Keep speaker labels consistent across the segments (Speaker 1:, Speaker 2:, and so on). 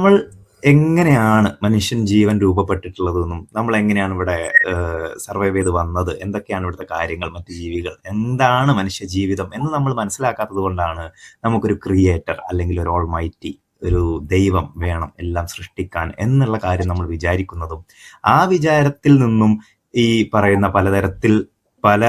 Speaker 1: നമ്മൾ എങ്ങനെയാണ് മനുഷ്യൻ ജീവൻ രൂപപ്പെട്ടിട്ടുള്ളതെന്നും നമ്മൾ എങ്ങനെയാണ് ഇവിടെ സർവൈവ് ചെയ്ത് വന്നത് എന്തൊക്കെയാണ് ഇവിടുത്തെ കാര്യങ്ങൾ മറ്റു ജീവികൾ എന്താണ് മനുഷ്യ ജീവിതം എന്ന് നമ്മൾ മനസ്സിലാക്കാത്തത് കൊണ്ടാണ് നമുക്കൊരു ക്രിയേറ്റർ അല്ലെങ്കിൽ ഒരു ഓൾമൈറ്റി ഒരു ദൈവം വേണം എല്ലാം സൃഷ്ടിക്കാൻ എന്നുള്ള കാര്യം നമ്മൾ വിചാരിക്കുന്നതും ആ വിചാരത്തിൽ നിന്നും ഈ പറയുന്ന പലതരത്തിൽ പല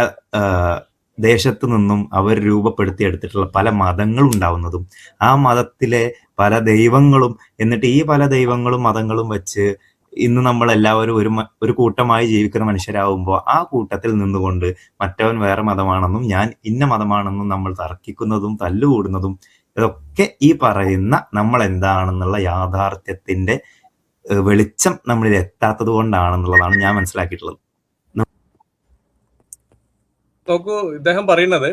Speaker 1: ദേശത്തു നിന്നും അവർ രൂപപ്പെടുത്തിയെടുത്തിട്ടുള്ള പല മതങ്ങളും ഉണ്ടാവുന്നതും ആ മതത്തിലെ പല ദൈവങ്ങളും എന്നിട്ട് ഈ പല ദൈവങ്ങളും മതങ്ങളും വെച്ച് ഇന്ന് നമ്മൾ എല്ലാവരും ഒരു ഒരു കൂട്ടമായി ജീവിക്കുന്ന മനുഷ്യരാകുമ്പോൾ ആ കൂട്ടത്തിൽ നിന്നുകൊണ്ട് മറ്റവൻ വേറെ മതമാണെന്നും ഞാൻ ഇന്ന മതമാണെന്നും നമ്മൾ തർക്കിക്കുന്നതും തല്ലുകൂടുന്നതും ഇതൊക്കെ ഈ പറയുന്ന നമ്മൾ എന്താണെന്നുള്ള യാഥാർത്ഥ്യത്തിന്റെ വെളിച്ചം നമ്മളിൽ എത്താത്തത് കൊണ്ടാണെന്നുള്ളതാണ് ഞാൻ മനസ്സിലാക്കിയിട്ടുള്ളത്.
Speaker 2: നോക്കൂ ഇദ്ദേഹം പറയുന്നത്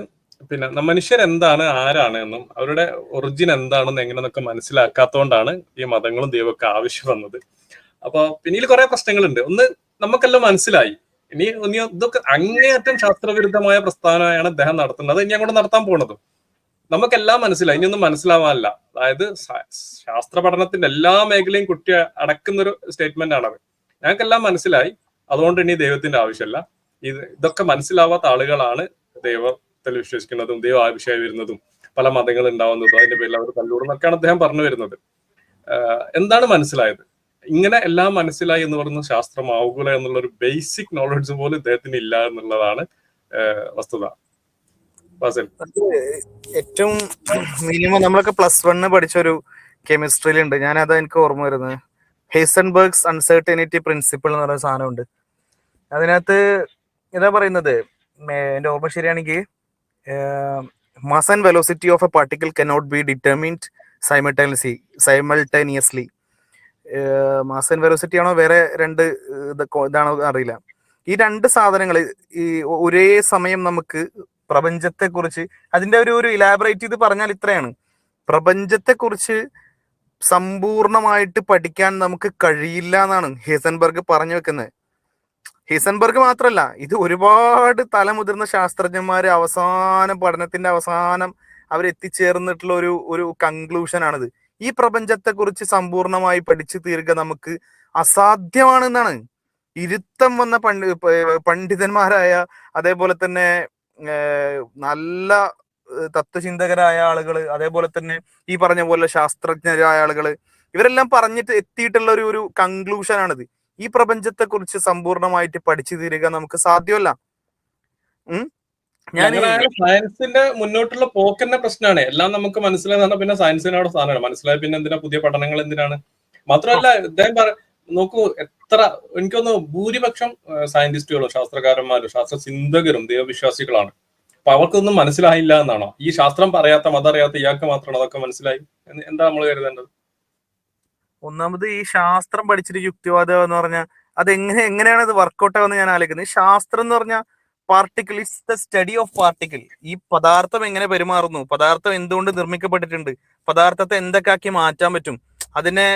Speaker 2: പിന്നെ മനുഷ്യർ എന്താണ് ആരാണ് എന്നും അവരുടെ ഒറിജിൻ എന്താണെന്ന് എങ്ങനെയെന്നൊക്കെ മനസ്സിലാക്കാത്തതുകൊണ്ടാണ് ഈ മതങ്ങളും ദൈവമൊക്കെ ആവശ്യം വന്നത്. അപ്പൊ പിന്നീട് കുറെ പ്രശ്നങ്ങളുണ്ട്. ഒന്ന് നമുക്കെല്ലാം മനസ്സിലായി. ഇനി ഇനി ഇതൊക്കെ അങ്ങേയറ്റം ശാസ്ത്രവിരുദ്ധമായ പ്രസ്ഥാനമാണ് അദ്ദേഹം നടത്തുന്നത്. ഇനി അങ്ങോട്ട് നടത്താൻ പോണത്. നമുക്കെല്ലാം മനസ്സിലായി. ഇനിയൊന്നും മനസ്സിലാവാനല്ല. അതായത് ശാസ്ത്ര പഠനത്തിന്റെ എല്ലാ മേഖലയും കുട്ടി അടക്കുന്ന ഒരു സ്റ്റേറ്റ്മെന്റ് ആണത്. ഞങ്ങൾക്കെല്ലാം മനസ്സിലായി. അതുകൊണ്ട് ഇനി ദൈവത്തിന്റെ ആവശ്യമില്ല. ഇത് ഇതൊക്കെ മനസ്സിലാവാത്ത ആളുകളാണ് ദൈവത്തിൽ വിശ്വസിക്കുന്നതും ദൈവം ആവശ്യമായി വരുന്നതും പല മതങ്ങൾ ഉണ്ടാവുന്നതും അതിന്റെ പേരിൽ അവർ തല്ലൂടുന്നൊക്കെയാണ് അദ്ദേഹം പറഞ്ഞു വരുന്നത്. എന്താണ് മനസ്സിലായത്? ഇങ്ങനെ എല്ലാം മനസ്സിലായി എന്ന് പറയുന്ന ശാസ്ത്രമാവുക എന്നുള്ള ഒരു ബേസിക് നോളജ് പോലും ഇദ്ദേഹത്തിന് ഇല്ല എന്നുള്ളതാണ് വസ്തുത.
Speaker 3: ഏറ്റവും മിനിമം നമ്മളൊക്കെ പ്ലസ് വണ്ണ് പഠിച്ച ഒരു കെമിസ്ട്രിയിലുണ്ട് ഞാൻ അത് എനിക്ക് ഓർമ്മ വരുന്നത്. ഹേസൺബർഗ്സ് അൺസർട്ടനിറ്റി പ്രിൻസിപ്പിൾ എന്ന് പറയുന്ന സാധനമുണ്ട്. അതിനകത്ത് ഇതാ പറയുന്നത് എന്റെ ഓർമ്മ ശരിയാണെങ്കിൽ mass and velocity of a particle cannot be determined simultaneously simultaneously mass and velocity ആണോ വേറെ രണ്ട് ഇതാണോ അറിയില്ല. ഈ രണ്ട് സാധനങ്ങൾ ഈ ഒരേ സമയം നമുക്ക് പ്രപഞ്ചത്തെ കുറിച്ച് അതിന്റെ ഒരു ഒരു ഇലാബറേറ്റ് ചെയ്ത് പറഞ്ഞാൽ ഇത്രയാണ്. പ്രപഞ്ചത്തെ കുറിച്ച് സമ്പൂർണമായിട്ട് പഠിക്കാൻ നമുക്ക് കഴിയില്ല എന്നാണ് ഹേസൻബർഗ് പറഞ്ഞു വെക്കുന്നത്. ഹിസൻബർഗ് മാത്രല്ല ഇത് ഒരുപാട് തലമുതിർന്ന ശാസ്ത്രജ്ഞന്മാര് അവസാന പഠനത്തിന്റെ അവസാനം അവർ എത്തിച്ചേർന്നിട്ടുള്ള ഒരു ഒരു കൺക്ലൂഷൻ ആണിത്. ഈ പ്രപഞ്ചത്തെ കുറിച്ച് സമ്പൂർണമായി പഠിച്ചു തീർക്കുക നമുക്ക് അസാധ്യമാണെന്നാണ്. ഇരുത്തം വന്ന പണ്ഡി പണ്ഡിതന്മാരായ അതേപോലെ തന്നെ നല്ല തത്വചിന്തകരായ ആളുകൾ അതേപോലെ തന്നെ ഈ പറഞ്ഞ പോലെ ശാസ്ത്രജ്ഞരായ ആളുകൾ ഇവരെല്ലാം പറഞ്ഞിട്ട് എത്തിയിട്ടുള്ള ഒരു ഒരു കൺക്ലൂഷൻ ആണിത്. ഈ പ്രപഞ്ചത്തെ കുറിച്ച് സമ്പൂർണമായിട്ട് പഠിച്ചു തീരുക നമുക്ക് സാധ്യമല്ല.
Speaker 2: ഞാൻ സയൻസിന്റെ മുന്നോട്ടുള്ള പോക്കന്നെ പ്രശ്നമാണ് എല്ലാം നമുക്ക് മനസ്സിലായി പിന്നെ സയൻസിനോട് സാധനമാണ്. മനസ്സിലായി പിന്നെ എന്തിനാ പുതിയ പഠനങ്ങൾ എന്തിനാണ്? മാത്രമല്ല ഇദ്ദേഹം പറ നോക്കൂ എത്ര എനിക്കൊന്ന് ഭൂരിപക്ഷം സയന്റിസ്റ്റുകളും ശാസ്ത്രകാരന്മാരും ശാസ്ത്ര ചിന്തകരും ദൈവവിശ്വാസികളാണ്. അപ്പൊ അവർക്കൊന്നും മനസ്സിലായില്ല എന്നാണോ? ഈ ശാസ്ത്രം പറയാത്ത മതറിയാത്ത അറിയാത്ത ഇയാൾക്ക് മാത്രമാണ് അതൊക്കെ മനസ്സിലായി? എന്താ നമ്മൾ കരുതേണ്ടത്?
Speaker 3: ഒന്നാമത് ഈ ശാസ്ത്രം പഠിച്ചിട്ട് യുക്തിവാദം എന്ന് പറഞ്ഞാൽ അത് എങ്ങനെ എങ്ങനെയാണ് ഇത് വർക്കൗട്ട് ആവുന്നത് ഞാൻ ആലോചിക്കുന്നത്. ശാസ്ത്രം എന്ന് പറഞ്ഞാൽ particle is the study of particle ഈ പദാർത്ഥം എങ്ങനെ പെരുമാറുന്നു? പദാർത്ഥം എന്തുകൊണ്ട് നിർമ്മിക്കപ്പെട്ടിട്ടുണ്ട്? പദാർത്ഥത്തെ എന്തൊക്കെ ആക്കി മാറ്റാൻ പറ്റും? അതിനെ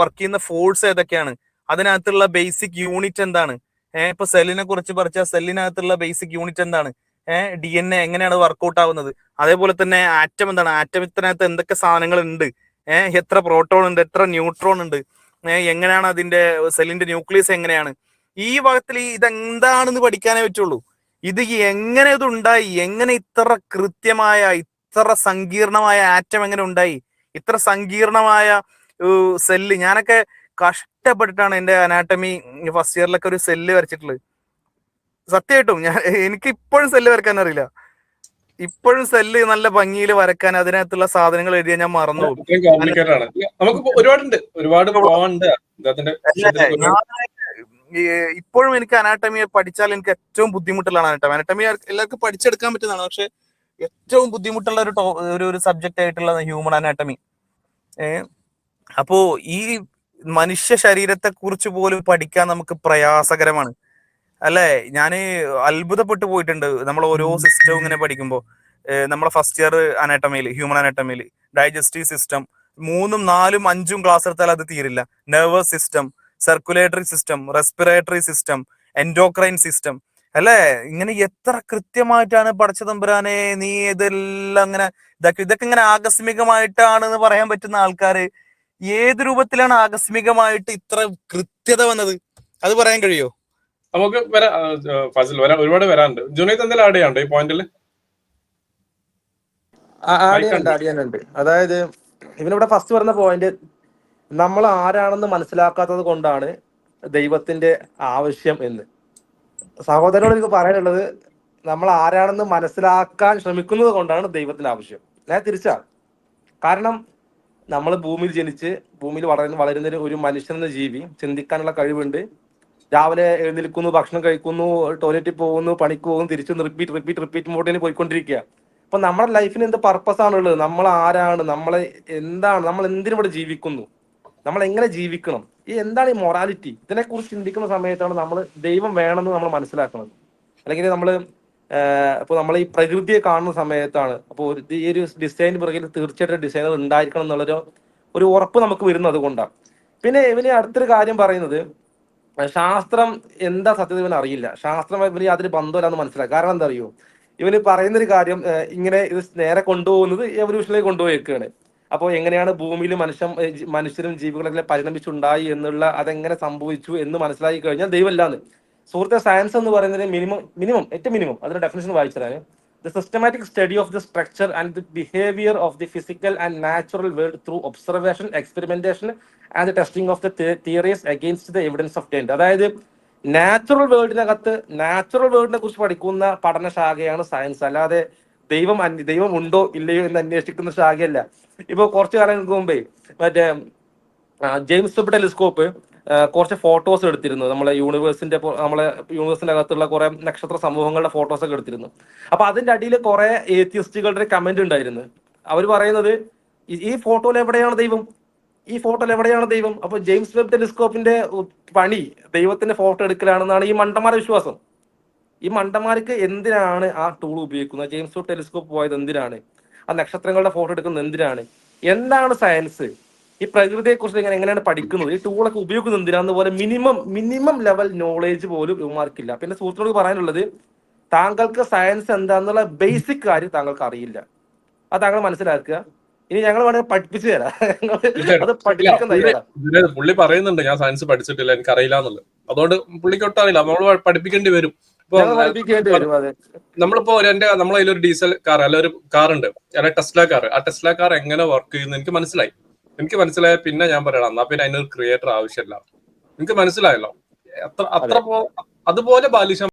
Speaker 3: വർക്ക് ചെയ്യുന്ന ഫോഴ്സ് ഏതൊക്കെയാണ്? അതിനകത്തുള്ള ബേസിക് യൂണിറ്റ് എന്താണ്? ഏഹ് ഇപ്പൊ സെല്ലിനെ കുറിച്ച് പറഞ്ഞാൽ സെല്ലിനകത്തുള്ള ബേസിക് യൂണിറ്റ് എന്താണ്? ഏഹ് ഡി എൻ എ എങ്ങനെയാണ് വർക്കൗട്ട് ആവുന്നത്? അതേപോലെ തന്നെ ആറ്റം എന്താണ്? ആറ്റമത്തിനകത്ത് എന്തൊക്കെ സാധനങ്ങൾ ഉണ്ട് എത്ര പ്രോട്ടോൺ ഉണ്ട് എത്ര ന്യൂട്രോൺ ഉണ്ട് എങ്ങനെയാണ് അതിന്റെ സെല്ലിന്റെ ന്യൂക്ലിയസ് എങ്ങനെയാണ്? ഈ ഭാഗത്തിൽ ഇതെന്താണെന്ന് പഠിക്കാനേ പറ്റുള്ളൂ. ഇത് എങ്ങനെ ഇത് ഉണ്ടായി? എങ്ങനെ ഇത്ര കൃത്യമായ ഇത്ര സങ്കീർണമായ ആറ്റം എങ്ങനെ ഉണ്ടായി? ഇത്ര സങ്കീർണമായ സെല്ല് ഞാനൊക്കെ കഷ്ടപ്പെട്ടിട്ടാണ് എന്റെ അനാട്ടമി ഫസ്റ്റ് ഇയറിലൊക്കെ ഒരു സെല്ല് വരച്ചിട്ടുള്ളത്. സത്യമായിട്ടും ഞാൻ എനിക്ക് ഇപ്പോഴും സെല്ല് വരക്കാൻ അറിയില്ല. ഇപ്പോഴും സെല്ല് നല്ല ഭംഗിയിൽ വരക്കാൻ അതിനകത്തുള്ള സാധനങ്ങൾ എഴുതിയാൽ ഞാൻ മറന്നു
Speaker 2: നമുക്ക് ഒരുപാടുണ്ട്. ഒരുപാട്
Speaker 3: ഇപ്പോഴും എനിക്ക് അനാട്ടമിയെ പഠിച്ചാൽ എനിക്ക് ഏറ്റവും ബുദ്ധിമുട്ടുള്ളതാണ് അനാട്ടമി അനാട്ടമി എല്ലാവർക്കും പഠിച്ചെടുക്കാൻ പറ്റുന്നതാണ്. പക്ഷെ ഏറ്റവും ബുദ്ധിമുട്ടുള്ള ഒരു ഒരു ഒരു സബ്ജക്റ്റ് ആയിട്ടുള്ള ഹ്യൂമൻ അനാട്ടമി ഏഹ് അപ്പോ ഈ മനുഷ്യ ശരീരത്തെ കുറിച്ച് പോലും പഠിക്കാൻ നമുക്ക് പ്രയാസകരമാണ്. അല്ലേ? ഞാൻ അത്ഭുതപ്പെട്ടു പോയിട്ടുണ്ട്. നമ്മൾ ഓരോ സിസ്റ്റം ഇങ്ങനെ പഠിക്കുമ്പോൾ നമ്മളെ ഫസ്റ്റ് ഇയർ അനാട്ടമിയിൽ ഹ്യൂമൻ അനാട്ടമിയിൽ ഡൈജസ്റ്റീവ് സിസ്റ്റം മൂന്നും നാലും അഞ്ചും ക്ലാസ് എടുത്താൽ അത് തീരില്ല. Nervous system circulatory system respiratory system endocrine system അല്ലേ? ഇങ്ങനെ എത്ര കൃത്യമായിട്ടാണ് പഠിച്ച തമ്പുരാനെ നീ ഇതെല്ലാം അങ്ങനെ ഇതൊക്കെ ഇതൊക്കെ ഇങ്ങനെ ആകസ്മികമായിട്ടാണ് എന്ന് പറയാൻ പറ്റുന്ന ആൾക്കാര് ഏത് രൂപത്തിലാണ് ആകസ്മികമായിട്ട് ഇത്ര കൃത്യത വന്നത്? അത് പറയാൻ കഴിയോ?
Speaker 2: നമുക്ക് വരാ. ഫാസിൽ വരാൻ ഒരുപാട് വരാനുണ്ട്. ജുനൈദ് എന്തെങ്കിലും ആഡ് ചെയ്യാണ്ട് ഈ പോയിന്റിൽ
Speaker 4: ആഡ് ചെയ്യാനുണ്ട് ആഡ് ചെയ്യാനുണ്ട്. അതായത് ഇവനിവിടെ ഫസ്റ്റ് പറഞ്ഞ പോയിന്റ് നമ്മൾ ആരാണെന്ന് മനസ്സിലാക്കാത്തത് കൊണ്ടാണ് ദൈവത്തിന്റെ ആവശ്യം എന്ന്. സഹോദരനോട് എനിക്ക് പറയാനുള്ളത് നമ്മൾ ആരാണെന്ന് മനസ്സിലാക്കാൻ ശ്രമിക്കുന്നത് കൊണ്ടാണ് ദൈവത്തിന്റെ ആവശ്യം. ഞാൻ തിരിച്ചാ കാരണം നമ്മൾ ഭൂമിയിൽ ജനിച്ച് ഭൂമിയിൽ വളരുന്ന വളരുന്ന ഒരു- ഒരു മനുഷ്യൻ എന്ന ജീവി ചിന്തിക്കാനുള്ള കഴിവുണ്ട്. രാവിലെ എഴുന്നേൽക്കുന്നു ഭക്ഷണം കഴിക്കുന്നു ടോയ്ലറ്റിൽ പോകുന്നു പണിക്ക് പോകുന്നു തിരിച്ചു റിപ്പീറ്റ് റിപ്പീറ്റ് റിപ്പീറ്റ് മോഡിൽ പോയിക്കൊണ്ടിരിക്കുക അപ്പൊ നമ്മുടെ ലൈഫിന് എന്ത് പർപ്പസ് ആണുള്ളത് നമ്മൾ ആരാണ്? നമ്മളെ എന്താണ്? നമ്മൾ എന്തിനു ഇവിടെ ജീവിക്കുന്നു? നമ്മൾ എങ്ങനെ ജീവിക്കണം? ഈ എന്താണ് ഈ മൊറാലിറ്റി ഇതിനെ കുറിച്ച് ചിന്തിക്കുന്ന സമയത്താണ് നമ്മൾ ദൈവം വേണമെന്ന് നമ്മൾ മനസ്സിലാക്കുന്നത്. അല്ലെങ്കിൽ നമ്മൾ ഇപ്പൊ നമ്മൾ ഈ പ്രകൃതിയെ കാണുന്ന സമയത്താണ് അപ്പോൾ ഈ ഒരു ഡിസൈൻ പുറകിൽ തീർച്ചയായിട്ടും ഡിസൈനർ ഉണ്ടായിരിക്കണം എന്നുള്ളൊരു ഒരു ഉറപ്പ് നമുക്ക് വരുന്നത് അതുകൊണ്ടാണ് പിന്നെ ഇവന് അടുത്തൊരു കാര്യം പറയുന്നത് ശാസ്ത്രം എന്താ സത്യത ഇവന് അറിയില്ല. ശാസ്ത്രം ഇവന് യാതൊരു ബന്ധമില്ലാന്ന് മനസ്സിലാക്കുക കാരണം എന്താ അറിയോ? ഇവന് പറയുന്നൊരു കാര്യം ഇങ്ങനെ ഇത് നേരെ കൊണ്ടുപോകുന്നത് എവല്യൂഷനിലേക്ക് കൊണ്ടുപോയേക്കാണ്. അപ്പോൾ എങ്ങനെയാണ് ഭൂമിയിൽ മനുഷ്യൻ മനുഷ്യരും ജീവികളൊക്കെ പരിണമിച്ചുണ്ടായി എന്നുള്ള അതെങ്ങനെ സംഭവിച്ചു എന്ന് മനസ്സിലാക്കി കഴിഞ്ഞാൽ ദൈവമല്ലാന്ന് സുഹൃത്തെ സയൻസ് എന്ന് പറയുന്നത് മിനിമം മിനിമം ഏറ്റവും മിനിമം അതിന്റെ ഡെഫിനേഷൻ വായിച്ചതാണ് the systematic study of the structure and the behaviour of the physical and natural world through observation experimentation and testing of the theories against the evidence of tent അതായത് natural വേൾഡിനകത്ത് നാച്ചുറൽ വേൾഡിനെ കുറിച്ച് പഠിക്കുന്ന പഠനശാഖയാണ് science അല്ലാതെ ദൈവം അന്വ- ദൈവം ഉണ്ടോ ഇല്ലയോ എന്ന് അന്വേഷിക്കുന്ന ശാഖയല്ല. ഇപ്പോൾ കുറച്ചു കാലങ്ങൾക്ക് മുമ്പേ മറ്റേ ജെയിംസ് വെബ് ടെലിസ്കോപ്പ് കുറച്ച് ഫോട്ടോസ് എടുത്തിരുന്നു. നമ്മളെ യൂണിവേഴ്സിന്റെ നമ്മളെ യൂണിവേഴ്സിന്റെ അകത്തുള്ള കുറെ നക്ഷത്ര സമൂഹങ്ങളുടെ ഫോട്ടോസ് ഒക്കെ എടുത്തിരുന്നു. അപ്പൊ അതിന്റെ അടിയിൽ കുറെ ഏത്യസ്റ്റുകളുടെ കമന്റ് ഉണ്ടായിരുന്നു. അവർ പറയുന്നത് ഈ- ഫോട്ടോയിൽ എവിടെയാണ് ദൈവം? ഈ ഫോട്ടോയിൽ എവിടെയാണ് ദൈവം? അപ്പൊ ജെയിംസ് വെബ് ടെലിസ്കോപ്പിന്റെ പണി ദൈവത്തിന്റെ ഫോട്ടോ എടുക്കലാണെന്നാണ് ഈ മണ്ടന്മാരുടെ വിശ്വാസം. ഈ മണ്ടന്മാർക്ക് എന്തിനാണ് ആ ടൂൾ ഉപയോഗിക്കുന്നത്? ജെയിംസ് വെബ് ടെലിസ്കോപ്പ് പോയത് എന്തിനാണ്? ആ നക്ഷത്രങ്ങളുടെ ഫോട്ടോ എടുക്കുന്നത് എന്തിനാണ്? എന്താണ് സയൻസ് ഈ പ്രകൃതിയെ കുറിച്ച് ഇങ്ങനെ എങ്ങനെയാണ് പഠിക്കുന്നത്? ഈ ടൂളൊക്കെ ഉപയോഗിക്കുന്നത് എന്തിനാന്ന് പോലെ മിനിമം മിനിമം ലെവൽ നോളേജ് പോലും ഇവന്മാർക്കില്ല. പിന്നെ സുഹൃത്തുക്കൾ പറയാനുള്ളത് താങ്കൾക്ക് സയൻസ് എന്താന്നുള്ള ബേസിക് കാര്യം താങ്കൾക്ക് അറിയില്ല. അത് താങ്കൾ മനസ്സിലാക്കുക. ഇനി ഞങ്ങൾ വേണമെങ്കിൽ പഠിപ്പിച്ചു തരാം. അത് പഠിപ്പിക്കാൻ
Speaker 2: പുള്ളി പറയുന്നുണ്ട് ഞാൻ സയൻസ് പഠിച്ചിട്ടില്ല എനിക്ക് അറിയില്ല എന്നുള്ളത്. അതുകൊണ്ട് പുള്ളിക്ക് ഒട്ടും നമ്മൾ പഠിപ്പിക്കേണ്ടി വരും. നമ്മളിപ്പോ എന്റെ നമ്മളെ ഒരു ഡീസൽ കാർ അല്ല ഒരു കാർ ഉണ്ട്. അല്ലെ ടെസ്ല കാർ ആ ടെസ്ല കാർ എങ്ങനെ വർക്ക് ചെയ്യുന്നു എനിക്ക് മനസ്സിലായി. എനിക്ക് മനസ്സിലായ പിന്നെ ഞാൻ പറയണം. എന്നാ പിന്നെ അതിനൊരു ക്രിയേറ്റർ ആവശ്യമില്ല. എനിക്ക് മനസ്സിലായല്ലോ? അത്ര അത്ര അതുപോലെ ബാലിശം